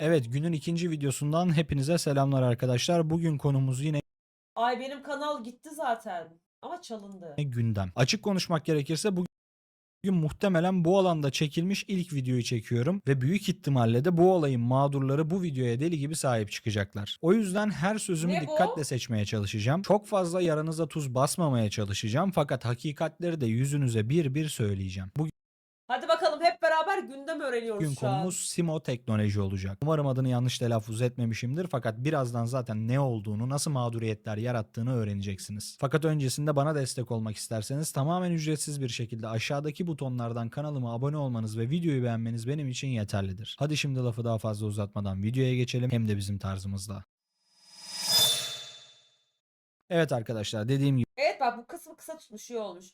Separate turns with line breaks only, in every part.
Evet günün ikinci videosundan hepinize selamlar arkadaşlar. Bugün konumuz yine
Ay benim kanal gitti zaten. Ama çalındı.
gündem. Açık konuşmak gerekirse bugün muhtemelen bu alanda çekilmiş ilk videoyu çekiyorum ve büyük ihtimalle de bu olayın mağdurları bu videoya deli gibi sahip çıkacaklar. O yüzden her sözümü
Ne bu?
dikkatle seçmeye çalışacağım. Çok fazla yaranıza tuz basmamaya çalışacağım fakat hakikatleri de yüzünüze bir bir söyleyeceğim. Bugün
Hadi bakalım hep beraber gündem öğreniyoruz
Bugün
şu an.
konumuz Simo Teknoloji olacak. Umarım adını yanlış telaffuz etmemişimdir fakat birazdan zaten ne olduğunu, nasıl mağduriyetler yarattığını öğreneceksiniz. Fakat öncesinde bana destek olmak isterseniz tamamen ücretsiz bir şekilde aşağıdaki butonlardan kanalıma abone olmanız ve videoyu beğenmeniz benim için yeterlidir. Hadi şimdi lafı daha fazla uzatmadan videoya geçelim hem de bizim tarzımızda. Evet arkadaşlar dediğim gibi
Evet bak bu kısmı kısa tutmuş iyi olmuş.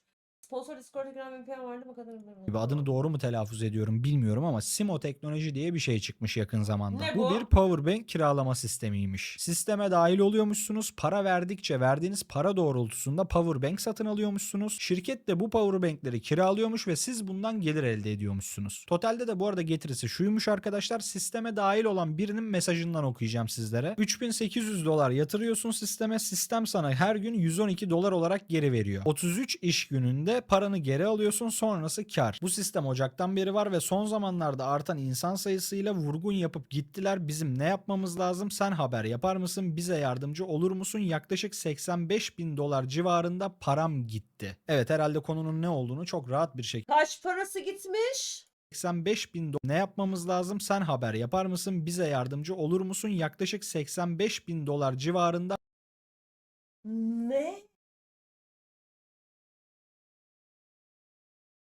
Sponsor Discord ekran VPN vardı kadar
gibi adını doğru mu telaffuz ediyorum bilmiyorum ama Simo Teknoloji diye bir şey çıkmış yakın zamanda.
Ne
bu?
bu?
bir powerbank kiralama sistemiymiş. Sisteme dahil oluyormuşsunuz. Para verdikçe verdiğiniz para doğrultusunda powerbank satın alıyormuşsunuz. Şirket de bu powerbankleri kiralıyormuş ve siz bundan gelir elde ediyormuşsunuz. Totalde de bu arada getirisi şuymuş arkadaşlar. Sisteme dahil olan birinin mesajından okuyacağım sizlere. 3800 dolar yatırıyorsun sisteme. Sistem sana her gün 112 dolar olarak geri veriyor. 33 iş gününde paranı geri alıyorsun sonrası kar. Bu sistem Ocak'tan beri var ve son zamanlarda artan insan sayısıyla vurgun yapıp gittiler. Bizim ne yapmamız lazım? Sen haber yapar mısın? Bize yardımcı olur musun? Yaklaşık 85 bin dolar civarında param gitti. Evet herhalde konunun ne olduğunu çok rahat bir şekilde
Kaç parası gitmiş?
85 bin dolar. Ne yapmamız lazım? Sen haber yapar mısın? Bize yardımcı olur musun? Yaklaşık 85 bin dolar civarında
Ne?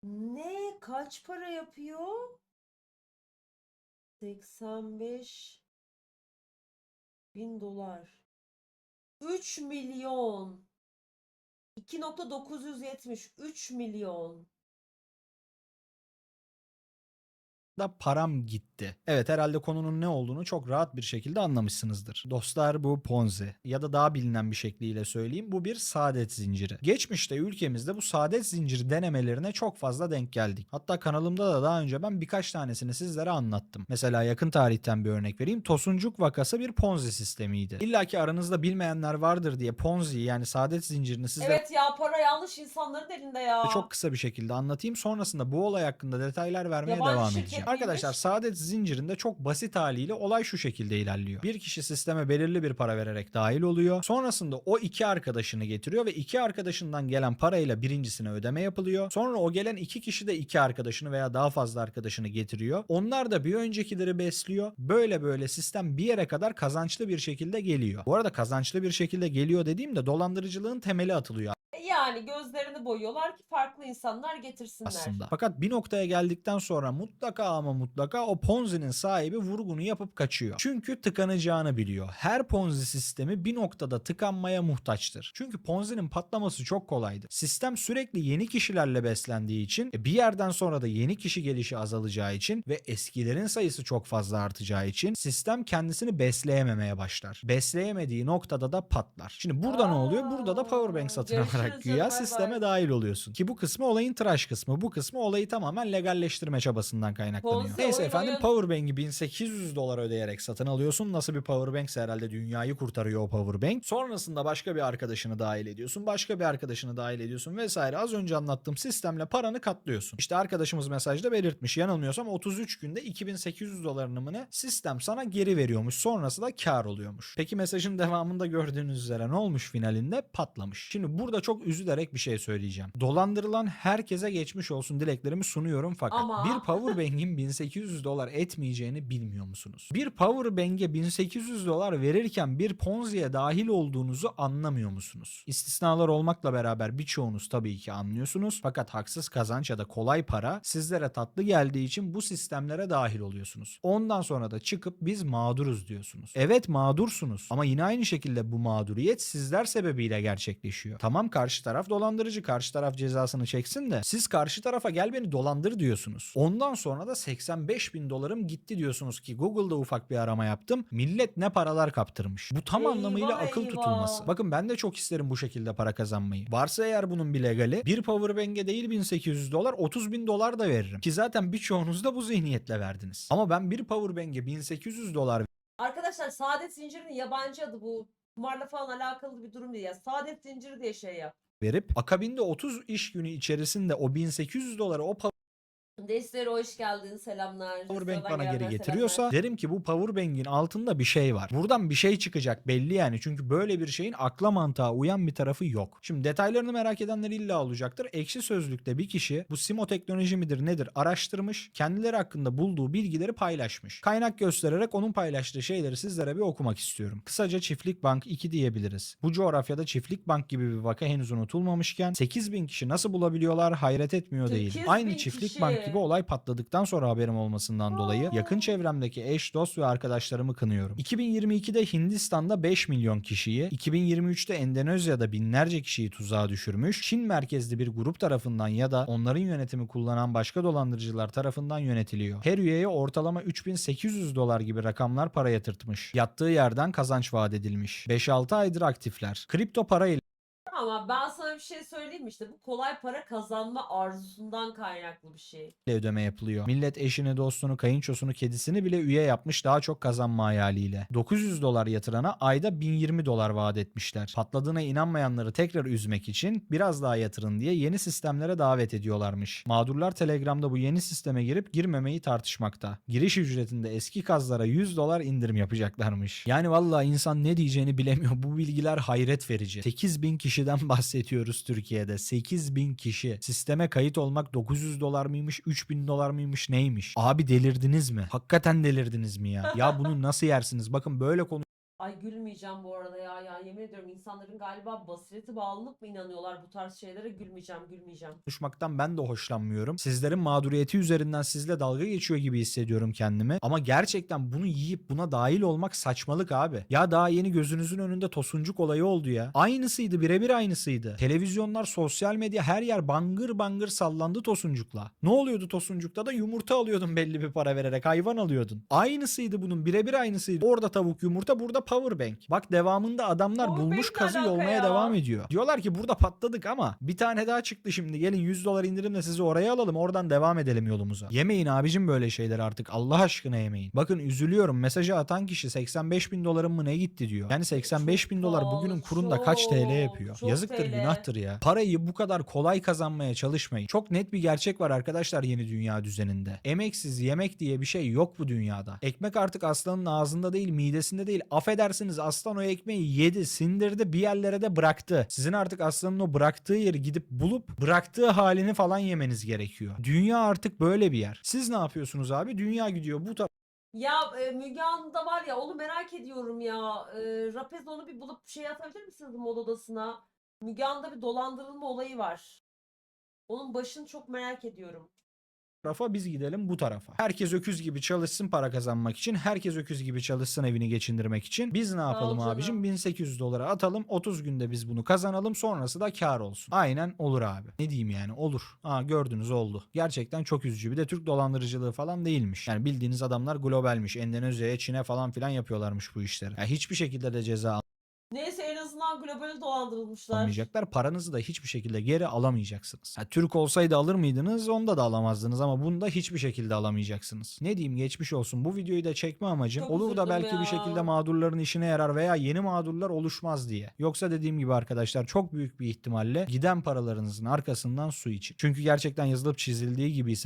Ne? Kaç para yapıyor? 85 bin dolar. 3 milyon. 2.970 3 milyon.
Da param gitti. Evet herhalde konunun ne olduğunu çok rahat bir şekilde anlamışsınızdır. Dostlar bu Ponzi ya da daha bilinen bir şekliyle söyleyeyim bu bir saadet zinciri. Geçmişte ülkemizde bu saadet zinciri denemelerine çok fazla denk geldik. Hatta kanalımda da daha önce ben birkaç tanesini sizlere anlattım. Mesela yakın tarihten bir örnek vereyim. Tosuncuk vakası bir Ponzi sistemiydi. İlla ki aranızda bilmeyenler vardır diye Ponzi yani saadet zincirini sizlere
Evet ya para yanlış insanların elinde ya.
çok kısa bir şekilde anlatayım. Sonrasında bu olay hakkında detaylar vermeye
Yabancı
devam edeceğim. Arkadaşlar saadet zincirinde çok basit haliyle olay şu şekilde ilerliyor. Bir kişi sisteme belirli bir para vererek dahil oluyor. Sonrasında o iki arkadaşını getiriyor ve iki arkadaşından gelen parayla birincisine ödeme yapılıyor. Sonra o gelen iki kişi de iki arkadaşını veya daha fazla arkadaşını getiriyor. Onlar da bir öncekileri besliyor. Böyle böyle sistem bir yere kadar kazançlı bir şekilde geliyor. Bu arada kazançlı bir şekilde geliyor dediğimde dolandırıcılığın temeli atılıyor
Yani gözlerini boyuyorlar ki farklı insanlar getirsinler.
aslında. Fakat bir noktaya geldikten sonra mutlaka ama mutlaka o Ponzi'nin sahibi vurgunu yapıp kaçıyor. Çünkü tıkanacağını biliyor. Her Ponzi sistemi bir noktada tıkanmaya muhtaçtır. Çünkü Ponzi'nin patlaması çok kolaydı. Sistem sürekli yeni kişilerle beslendiği için e, bir yerden sonra da yeni kişi gelişi azalacağı için ve eskilerin sayısı çok fazla artacağı için sistem kendisini besleyememeye başlar. Besleyemediği noktada da patlar. Şimdi burada ne oluyor? Burada da powerbank satın alarak güya sisteme dahil oluyorsun. Ki bu kısmı olayın tıraş kısmı. Bu kısmı olayı tamamen legalleştirme çabasından kaynaklanıyor.
Ponzi,
Neyse
oyun,
efendim
oyun.
powerbank'i 1800 dolar ödeyerek satın alıyorsun. Nasıl bir powerbankse herhalde dünyayı kurtarıyor o powerbank. Sonrasında başka bir arkadaşını dahil ediyorsun. Başka bir arkadaşını dahil ediyorsun vesaire. Az önce anlattığım sistemle paranı katlıyorsun. İşte arkadaşımız mesajda belirtmiş. Yanılmıyorsam 33 günde 2800 dolarını mı ne sistem sana geri veriyormuş. Sonrası da kar oluyormuş. Peki mesajın devamında gördüğünüz üzere ne olmuş finalinde? Patlamış. Şimdi burada çok üzülerek bir şey söyleyeceğim. Dolandırılan herkese geçmiş olsun dileklerimi sunuyorum fakat
Ama-
bir powerbank'in 1800 dolar etmeyeceğini bilmiyor musunuz? Bir powerbank'e 1800 dolar verirken bir Ponzi'ye dahil olduğunuzu anlamıyor musunuz? İstisnalar olmakla beraber birçoğunuz tabii ki anlıyorsunuz fakat haksız kazanç ya da kolay para sizlere tatlı geldiği için bu sistemlere dahil oluyorsunuz. Ondan sonra da çıkıp biz mağduruz diyorsunuz. Evet mağdursunuz ama yine aynı şekilde bu mağduriyet sizler sebebiyle gerçekleşiyor. Tamam karşı taraf dolandırıcı. Karşı taraf cezasını çeksin de siz karşı tarafa gel beni dolandır diyorsunuz. Ondan sonra da 85 bin dolarım gitti diyorsunuz ki Google'da ufak bir arama yaptım. Millet ne paralar kaptırmış. Bu tam
Eyvah,
anlamıyla akıl
eyvah.
tutulması. Bakın ben de çok isterim bu şekilde para kazanmayı. Varsa eğer bunun bir legali bir powerbank'e değil 1800 dolar 30 bin dolar da veririm. Ki zaten birçoğunuz da bu zihniyetle verdiniz. Ama ben bir powerbank'e 1800 dolar
Arkadaşlar Saadet Zinciri'nin yabancı adı bu. Kumarla falan alakalı bir durum değil ya. Saadet Zinciri diye şey yap.
Verip akabinde 30 iş günü içerisinde o 1800 doları o
Desteri hoş geldin. Selamlar.
Powerbank
Destelerden
bana geri getiriyorsa
selamlar.
derim ki bu powerbank'in altında bir şey var. Buradan bir şey çıkacak belli yani. Çünkü böyle bir şeyin akla mantığa uyan bir tarafı yok. Şimdi detaylarını merak edenler illa olacaktır. Ekşi Sözlük'te bir kişi bu Simo teknoloji midir nedir araştırmış. Kendileri hakkında bulduğu bilgileri paylaşmış. Kaynak göstererek onun paylaştığı şeyleri sizlere bir okumak istiyorum. Kısaca Çiftlik Bank 2 diyebiliriz. Bu coğrafyada Çiftlik Bank gibi bir vaka henüz unutulmamışken 8000 kişi nasıl bulabiliyorlar hayret etmiyor değil.
8000
Aynı Çiftlik
kişi.
Bank gibi olay patladıktan sonra haberim olmasından dolayı yakın çevremdeki eş, dost ve arkadaşlarımı kınıyorum. 2022'de Hindistan'da 5 milyon kişiyi, 2023'te Endonezya'da binlerce kişiyi tuzağa düşürmüş, Çin merkezli bir grup tarafından ya da onların yönetimi kullanan başka dolandırıcılar tarafından yönetiliyor. Her üyeye ortalama 3800 dolar gibi rakamlar para yatırtmış. Yattığı yerden kazanç vaat edilmiş. 5-6 aydır aktifler. Kripto para ile
Ama ben sana bir şey söyleyeyim mi? işte bu kolay para kazanma arzusundan kaynaklı bir şey.
ödeme yapılıyor. Millet eşini, dostunu, kayınçosunu, kedisini bile üye yapmış daha çok kazanma hayaliyle. 900 dolar yatırana ayda 1020 dolar vaat etmişler. Patladığına inanmayanları tekrar üzmek için biraz daha yatırın diye yeni sistemlere davet ediyorlarmış. Mağdurlar Telegram'da bu yeni sisteme girip girmemeyi tartışmakta. Giriş ücretinde eski kazlara 100 dolar indirim yapacaklarmış. Yani vallahi insan ne diyeceğini bilemiyor. Bu bilgiler hayret verici. 8000 kişiden bahsediyoruz Türkiye'de. 8000 kişi. Sisteme kayıt olmak 900 dolar mıymış, 3000 dolar mıymış neymiş? Abi delirdiniz mi? Hakikaten delirdiniz mi ya? Ya bunu nasıl yersiniz? Bakın böyle konu
Ay gülmeyeceğim bu arada ya ya yemin ediyorum insanların galiba basireti bağlanıp mı inanıyorlar bu tarz şeylere gülmeyeceğim gülmeyeceğim.
konuşmaktan ben de hoşlanmıyorum. Sizlerin mağduriyeti üzerinden sizle dalga geçiyor gibi hissediyorum kendimi. Ama gerçekten bunu yiyip buna dahil olmak saçmalık abi. Ya daha yeni gözünüzün önünde tosuncuk olayı oldu ya. Aynısıydı birebir aynısıydı. Televizyonlar, sosyal medya her yer bangır bangır sallandı tosuncukla. Ne oluyordu tosuncukta da yumurta alıyordun belli bir para vererek hayvan alıyordun. Aynısıydı bunun birebir aynısıydı. Orada tavuk yumurta burada powerbank. Bak devamında adamlar
Powerbank
bulmuş kazı yolmaya
ya?
devam ediyor. Diyorlar ki burada patladık ama bir tane daha çıktı şimdi. Gelin 100 dolar indirimle sizi oraya alalım. Oradan devam edelim yolumuza. Yemeyin abicim böyle şeyler artık. Allah aşkına yemeyin. Bakın üzülüyorum. Mesajı atan kişi 85 bin dolarım mı ne gitti diyor. Yani 85
Çok
bin dolar bugünün kurunda kaç TL
çok,
yapıyor?
çok
Yazıktır
TL.
günahtır ya. Parayı bu kadar kolay kazanmaya çalışmayın. Çok net bir gerçek var arkadaşlar yeni dünya düzeninde. Emeksiz yemek diye bir şey yok bu dünyada. Ekmek artık aslanın ağzında değil midesinde değil. Affedersiniz aslan o ekmeği yedi sindirdi bir yerlere de bıraktı. Sizin artık aslanın o bıraktığı yeri gidip bulup bıraktığı halini falan yemeniz gerekiyor. Dünya artık böyle bir yer. Siz ne yapıyorsunuz abi? Dünya gidiyor bu tarafa
Ya e, Müge Anlı'da var ya onu merak ediyorum ya. E, Rapez onu bir bulup şey atabilir misiniz mod odasına? Müge Anlı'da bir dolandırılma olayı var. Onun başını çok merak ediyorum.
Tarafa biz gidelim bu tarafa. Herkes öküz gibi çalışsın para kazanmak için. Herkes öküz gibi çalışsın evini geçindirmek için. Biz ne yapalım
canım.
abicim? 1800 dolara atalım. 30 günde biz bunu kazanalım. Sonrası da kar olsun. Aynen olur abi. Ne diyeyim yani olur. Aa gördünüz oldu. Gerçekten çok üzücü. Bir de Türk dolandırıcılığı falan değilmiş. Yani bildiğiniz adamlar globalmiş. Endonezya'ya, Çin'e falan filan yapıyorlarmış bu işleri. Yani hiçbir şekilde de ceza
Neyse en azından globali dolandırılmışlar.
almayacaklar. Paranızı da hiçbir şekilde geri alamayacaksınız. Ha, Türk olsaydı alır mıydınız? Onda da alamazdınız ama bunda hiçbir şekilde alamayacaksınız. Ne diyeyim geçmiş olsun. Bu videoyu da çekme amacım
Çok
olur da
üzüldüm
belki
ya.
bir şekilde mağdurların işine yarar veya yeni mağdurlar oluşmaz diye. Yoksa dediğim gibi arkadaşlar çok büyük bir ihtimalle giden paralarınızın arkasından su için. Çünkü gerçekten yazılıp çizildiği gibi ise